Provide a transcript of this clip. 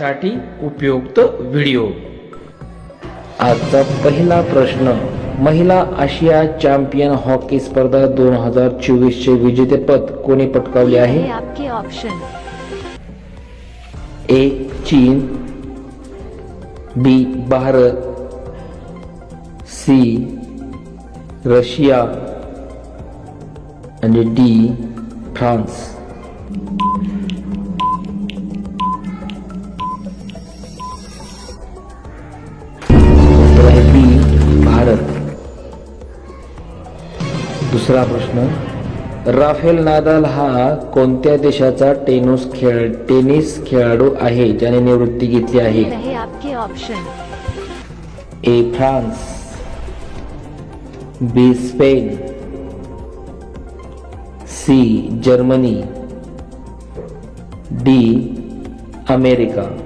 साठी उपयुक्त व्हिडिओ. आजचा पहिला प्रश्न महिला आशिया चॅम्पियन हॉकी स्पर्धा दोन हज़ार चोवीस चे विजेतेपद कोणी पटकावले आहे? आपके ऑप्शन ए चीन बी भारत सी रशिया आणि डी फ्रान्स. दुसरा प्रश्न. राफेल नादाल हा कोणत्या देशाचा टेनिस खेळ टेनिस खेळाडू आहे ज्याने निवृत्ती घेतली आहे? रहे आपके option A France. B Spain. C Germany. D America.